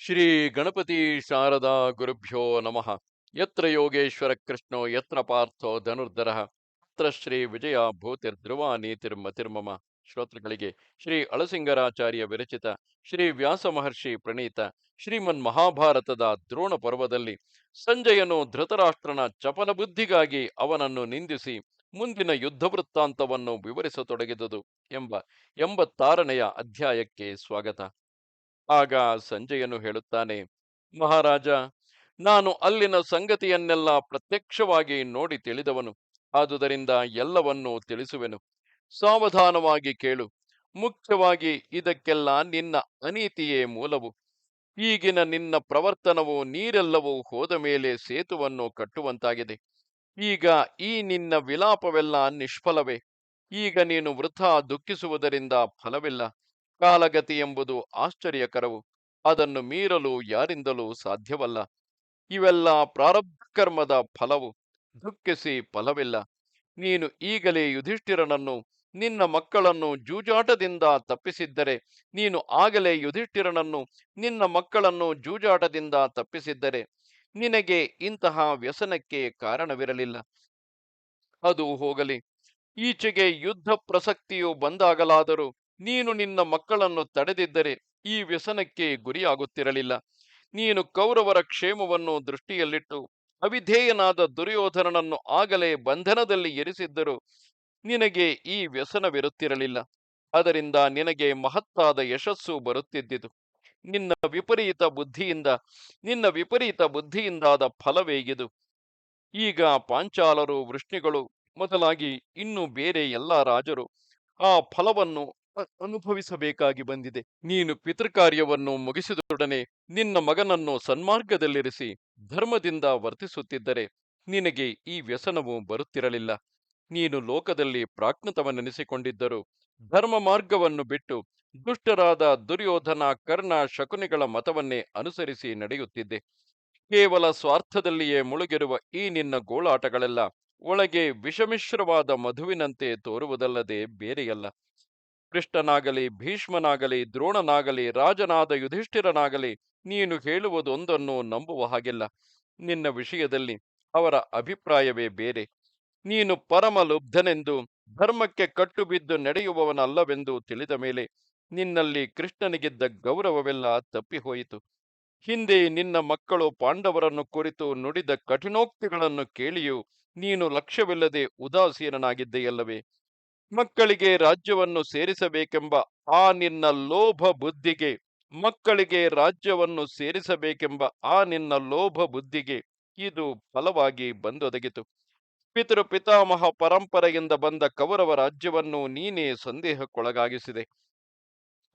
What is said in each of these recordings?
ಶ್ರೀ ಗಣಪತಿ ಶಾರದಾ ಗುರುಭ್ಯೋ ನಮಃ. ಯತ್ರ ಯೋಗೇಶ್ವರ ಕೃಷ್ಣೋ, ಯತ್ರ ಪಾರ್ಥೋ ಧನುರ್ಧರ ಅತ್ರ ಶ್ರೀ ವಿಜಯ ಭೂತಿರ್ಧ್ರುವ ನೀತಿರ್ಮತಿರ್ಮಮ ಶ್ರೋತೃಗಳಿಗೆ ಶ್ರೀ ಅಳಸಿಂಗರಾಚಾರ್ಯ ವಿರಚಿತ ಶ್ರೀ ವ್ಯಾಸ ಮಹರ್ಷಿ ಪ್ರಣೀತ ಶ್ರೀಮನ್ ಮಹಾಭಾರತದ ದ್ರೋಣ ಪರ್ವದಲ್ಲಿ ಸಂಜಯನು ಧೃತರಾಷ್ಟ್ರನ ಚಪಲ ಬುದ್ಧಿಗಾಗಿ ಅವನನ್ನು ನಿಂದಿಸಿ ಮುಂದಿನ ಯುದ್ಧ ವೃತ್ತಾಂತವನ್ನು ವಿವರಿಸತೊಡಗಿದುದು ಎಂಬ ಎಂಬತ್ತಾರನೆಯ ಅಧ್ಯಾಯಕ್ಕೆ ಸ್ವಾಗತ. ಆಗ ಸಂಜಯನು ಹೇಳುತ್ತಾನೆ, ಮಹಾರಾಜ, ನಾನು ಅಲ್ಲಿನ ಸಂಗತಿಯನ್ನೆಲ್ಲ ಪ್ರತ್ಯಕ್ಷವಾಗಿ ನೋಡಿ ತಿಳಿದವನು. ಆದುದರಿಂದ ಎಲ್ಲವನ್ನೂ ತಿಳಿಸುವೆನು. ಸಾವಧಾನವಾಗಿ ಕೇಳು. ಮುಖ್ಯವಾಗಿ ಇದಕ್ಕೆಲ್ಲ ನಿನ್ನ ಅನೀತಿಯೇ ಮೂಲವು. ಈಗಿನ ನಿನ್ನ ಪ್ರವರ್ತನವು ನೀರೆಲ್ಲವೂ ಹೋದ ಮೇಲೆ ಸೇತುವನ್ನು ಕಟ್ಟುವಂತಾಗಿದೆ. ಈಗ ಈ ನಿನ್ನ ವಿಲಾಪವೆಲ್ಲ ನಿಷ್ಫಲವೇ. ಈಗ ನೀನು ವೃಥಾ ದುಃಖಿಸುವುದರಿಂದ ಫಲವಿಲ್ಲ. ಕಾಲಗತಿ ಎಂಬುದು ಆಶ್ಚರ್ಯಕರವು. ಅದನ್ನು ಮೀರಲು ಯಾರಿಂದಲೂ ಸಾಧ್ಯವಲ್ಲ. ಇವೆಲ್ಲ ಪ್ರಾರಬ್ಧ ಕರ್ಮದ ಫಲವು. ದುಃಖಿಸಿ ಫಲವಿಲ್ಲ. ನೀನು ಈಗಲೇ ಯುಧಿಷ್ಠಿರನನ್ನು, ನಿನ್ನ ಮಕ್ಕಳನ್ನು ಜೂಜಾಟದಿಂದ ತಪ್ಪಿಸಿದ್ದರೆ, ನೀನು ಆಗಲೇ ಯುಧಿಷ್ಠಿರನನ್ನು, ನಿನ್ನ ಮಕ್ಕಳನ್ನು ಜೂಜಾಟದಿಂದ ತಪ್ಪಿಸಿದ್ದರೆ, ನಿನಗೆ ಇಂತಹ ವ್ಯಸನಕ್ಕೆ ಕಾರಣವಿರಲಿಲ್ಲ. ಅದು ಹೋಗಲಿ. ಈಚೆಗೆ ಯುದ್ಧ ಪ್ರಸಕ್ತಿಯು ಬಂದಾಗಲಾದರೂ ನೀನು ನಿನ್ನ ಮಕ್ಕಳನ್ನು ತಡೆದಿದ್ದರೆ ಈ ವ್ಯಸನಕ್ಕೆ ಗುರಿಯಾಗುತ್ತಿರಲಿಲ್ಲ. ನೀನು ಕೌರವರ ಕ್ಷೇಮವನ್ನು ದೃಷ್ಟಿಯಲ್ಲಿಟ್ಟು ಅವಿಧೇಯನಾದ ದುರ್ಯೋಧನನನ್ನು ಆಗಲೇ ಬಂಧನದಲ್ಲಿ ಇರಿಸಿದ್ದರೂ ನಿನಗೆ ಈ ವ್ಯಸನವಿರುತ್ತಿರಲಿಲ್ಲ. ಅದರಿಂದ ನಿನಗೆ ಮಹತ್ತಾದ ಯಶಸ್ಸು ಬರುತ್ತಿದ್ದಿತು. ನಿನ್ನ ವಿಪರೀತ ಬುದ್ಧಿಯಿಂದ, ನಿನ್ನ ವಿಪರೀತ ಬುದ್ಧಿಯಿಂದಾದ ಫಲವೇಗಿದು. ಈಗ ಪಾಂಚಾಲರು, ವೃಷ್ಣಿಗಳು ಮೊದಲಾಗಿ ಇನ್ನು ಬೇರೆ ಎಲ್ಲ ರಾಜರು ಆ ಫಲವನ್ನು ಅನುಭವಿಸಬೇಕಾಗಿ ಬಂದಿದೆ. ನೀನು ಪಿತೃಕಾರ್ಯವನ್ನು ಮುಗಿಸಿದೊಡನೆ ನಿನ್ನ ಮಗನನ್ನು ಸನ್ಮಾರ್ಗದಲ್ಲಿರಿಸಿ ಧರ್ಮದಿಂದ ವರ್ತಿಸುತ್ತಿದ್ದರೆ ನಿನಗೆ ಈ ವ್ಯಸನವು ಬರುತ್ತಿರಲಿಲ್ಲ. ನೀನು ಲೋಕದಲ್ಲಿ ಪ್ರಾಜ್ಞತವನ್ನೆನಿಸಿಕೊಂಡಿದ್ದರು ಧರ್ಮ ಮಾರ್ಗವನ್ನು ಬಿಟ್ಟು ದುಷ್ಟರಾದ ದುರ್ಯೋಧನ, ಕರ್ಣ, ಶಕುನಿಗಳ ಮತವನ್ನೇ ಅನುಸರಿಸಿ ನಡೆಯುತ್ತಿದ್ದೆ. ಕೇವಲ ಸ್ವಾರ್ಥದಲ್ಲಿಯೇ ಮುಳುಗಿರುವ ಈ ನಿನ್ನ ಗೋಳಾಟಗಳೆಲ್ಲ ಒಳಗೆ ವಿಷಮಿಶ್ರವಾದ ಮಧುವಿನಂತೆ ತೋರುವುದಲ್ಲದೆ ಬೇರೆಯಲ್ಲ. ಕೃಷ್ಣನಾಗಲಿ, ಭೀಷ್ಮನಾಗಲಿ, ದ್ರೋಣನಾಗಲಿ, ರಾಜನಾದ ಯುಧಿಷ್ಠಿರನಾಗಲಿ, ನೀನು ಹೇಳುವುದೊಂದನ್ನು ನಂಬುವ ಹಾಗಿಲ್ಲ. ನಿನ್ನ ವಿಷಯದಲ್ಲಿ ಅವರ ಅಭಿಪ್ರಾಯವೇ ಬೇರೆ. ನೀನು ಪರಮಲುಬ್ಧನೆಂದು, ಧರ್ಮಕ್ಕೆ ಕಟ್ಟು ಬಿದ್ದು ನಡೆಯುವವನಲ್ಲವೆಂದು ತಿಳಿದ ಮೇಲೆ ನಿನ್ನಲ್ಲಿ ಕೃಷ್ಣನಿಗಿದ್ದ ಗೌರವವೆಲ್ಲ ತಪ್ಪಿಹೋಯಿತು. ಹಿಂದೆ ನಿನ್ನ ಮಕ್ಕಳು ಪಾಂಡವರನ್ನು ಕುರಿತು ನುಡಿದ ಕಠಿಣೋಕ್ತಿಗಳನ್ನು ಕೇಳಿಯೂ ನೀನು ಲಕ್ಷ್ಯವಿಲ್ಲದೆ ಉದಾಸೀನನಾಗಿದ್ದೆಯಲ್ಲವೇ? ಮಕ್ಕಳಿಗೆ ರಾಜ್ಯವನ್ನು ಸೇರಿಸಬೇಕೆಂಬ ಆ ನಿನ್ನ ಲೋಭ ಬುದ್ಧಿಗೆ, ಮಕ್ಕಳಿಗೆ ರಾಜ್ಯವನ್ನು ಸೇರಿಸಬೇಕೆಂಬ ಆ ನಿನ್ನ ಲೋಭ ಬುದ್ಧಿಗೆ ಇದು ಫಲವಾಗಿ ಬಂದೊದಗಿತು. ಪಿತೃ ಪಿತಾಮಹ ಪರಂಪರೆಯಿಂದ ಬಂದ ಕೌರವ ರಾಜ್ಯವನ್ನು ನೀನೇ ಸಂದೇಹಕ್ಕೊಳಗಾಗಿಸಿದೆ.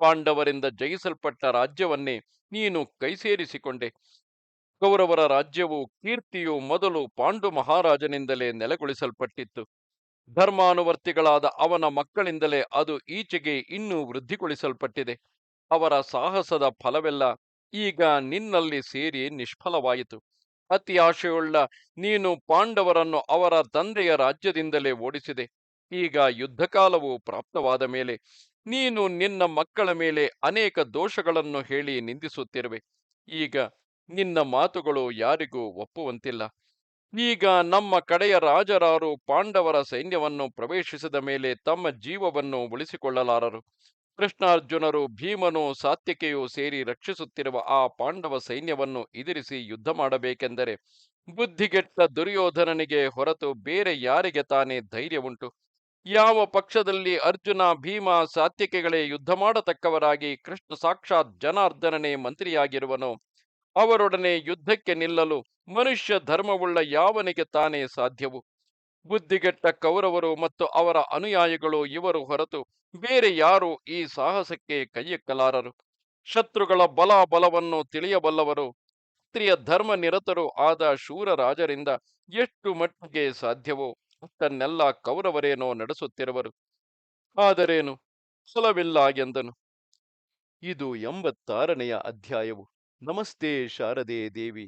ಪಾಂಡವರಿಂದ ಜಯಿಸಲ್ಪಟ್ಟ ರಾಜ್ಯವನ್ನೇ ನೀನು ಕೈಸೇರಿಸಿಕೊಂಡೆ. ಕೌರವರ ರಾಜ್ಯವು ಕೀರ್ತಿಯು ಮೊದಲು ಪಾಂಡು ಮಹಾರಾಜನಿಂದಲೇ ನೆಲೆಗೊಳಿಸಲ್ಪಟ್ಟಿತ್ತು. ಧರ್ಮಾನುವರ್ತಿಗಳಾದ ಅವನ ಮಕ್ಕಳಿಂದಲೇ ಅದು ಈಚೆಗೆ ಇನ್ನೂ ವೃದ್ಧಿಗೊಳಿಸಲ್ಪಟ್ಟಿದೆ. ಅವರ ಸಾಹಸದ ಫಲವೆಲ್ಲ ಈಗ ನಿನ್ನಲ್ಲಿ ಸೇರಿ ನಿಷ್ಫಲವಾಯಿತು. ಅತಿ ಆಶೆಯುಳ್ಳ ನೀನು ಪಾಂಡವರನ್ನು ಅವರ ತಂದೆಯ ರಾಜ್ಯದಿಂದಲೇ ಓಡಿಸಿದೆ. ಈಗ ಯುದ್ಧಕಾಲವು ಪ್ರಾಪ್ತವಾದ ಮೇಲೆ ನೀನು ನಿನ್ನ ಮಕ್ಕಳ ಮೇಲೆ ಅನೇಕ ದೋಷಗಳನ್ನು ಹೇಳಿ ನಿಂದಿಸುತ್ತಿರುವೆ. ಈಗ ನಿನ್ನ ಮಾತುಗಳು ಯಾರಿಗೂ ಒಪ್ಪುವಂತಿಲ್ಲ. ಈಗ ನಮ್ಮ ಕಡೆಯ ರಾಜರಾರು ಪಾಂಡವರ ಸೈನ್ಯವನ್ನು ಪ್ರವೇಶಿಸಿದ ಮೇಲೆ ತಮ್ಮ ಜೀವವನ್ನು ಉಳಿಸಿಕೊಳ್ಳಲಾರರು. ಕೃಷ್ಣಾರ್ಜುನರು ಭೀಮನು ಸಾತ್ಯಕೆಯು ಸೇರಿ ರಕ್ಷಿಸುತ್ತಿರುವ ಆ ಪಾಂಡವ ಸೈನ್ಯವನ್ನು ಎದುರಿಸಿ ಯುದ್ಧ ಮಾಡಬೇಕೆಂದರೆ ಬುದ್ಧಿಗೆಟ್ಟ ದುರ್ಯೋಧನನಿಗೆ ಹೊರತು ಬೇರೆ ಯಾರಿಗೆ ತಾನೇ ಧೈರ್ಯ ಉಂಟು? ಯಾವ ಪಕ್ಷದಲ್ಲಿ ಅರ್ಜುನ, ಭೀಮ ಸಾತ್ಯಕೆಗಳೇ ಯುದ್ಧ ಮಾಡತಕ್ಕವರಾಗಿ ಕೃಷ್ಣ ಸಾಕ್ಷಾತ್ ಜನಾರ್ದನನೇ ಮಂತ್ರಿಯಾಗಿರುವನು, ಅವರೊಡನೆ ಯುದ್ಧಕ್ಕೆ ನಿಲ್ಲಲು ಮನುಷ್ಯ ಧರ್ಮವುಳ್ಳ ಯಾವನಿಗೆ ತಾನೇ ಸಾಧ್ಯವು? ಬುದ್ಧಿಗೆಟ್ಟ ಕೌರವರು ಮತ್ತು ಅವರ ಅನುಯಾಯಿಗಳು ಇವರು ಹೊರತು ಬೇರೆ ಯಾರು ಈ ಸಾಹಸಕ್ಕೆ ಕೈಯೆಕ್ಕಲಾರರು? ಶತ್ರುಗಳ ಬಲ ಬಲವನ್ನು ತಿಳಿಯಬಲ್ಲವರು? ಸ್ತ್ರೀಯ ಧರ್ಮ ನಿರತರು ಆದ ಶೂರ ರಾಜರಿಂದ ಎಷ್ಟು ಮಟ್ಟಿಗೆ ಸಾಧ್ಯವೋ? ಅಷ್ಟನ್ನೆಲ್ಲ ಕೌರವರೇನೋ ನಡೆಸುತ್ತಿರುವರು. ಆದರೇನು? ಫಲವಿಲ್ಲ ಎಂದನು. ಇದು ಎಂಬತ್ತಾರನೆಯ ಅಧ್ಯಾಯವು. ನಮಸ್ತೆ ಶಾರದೆ ದೇವಿ.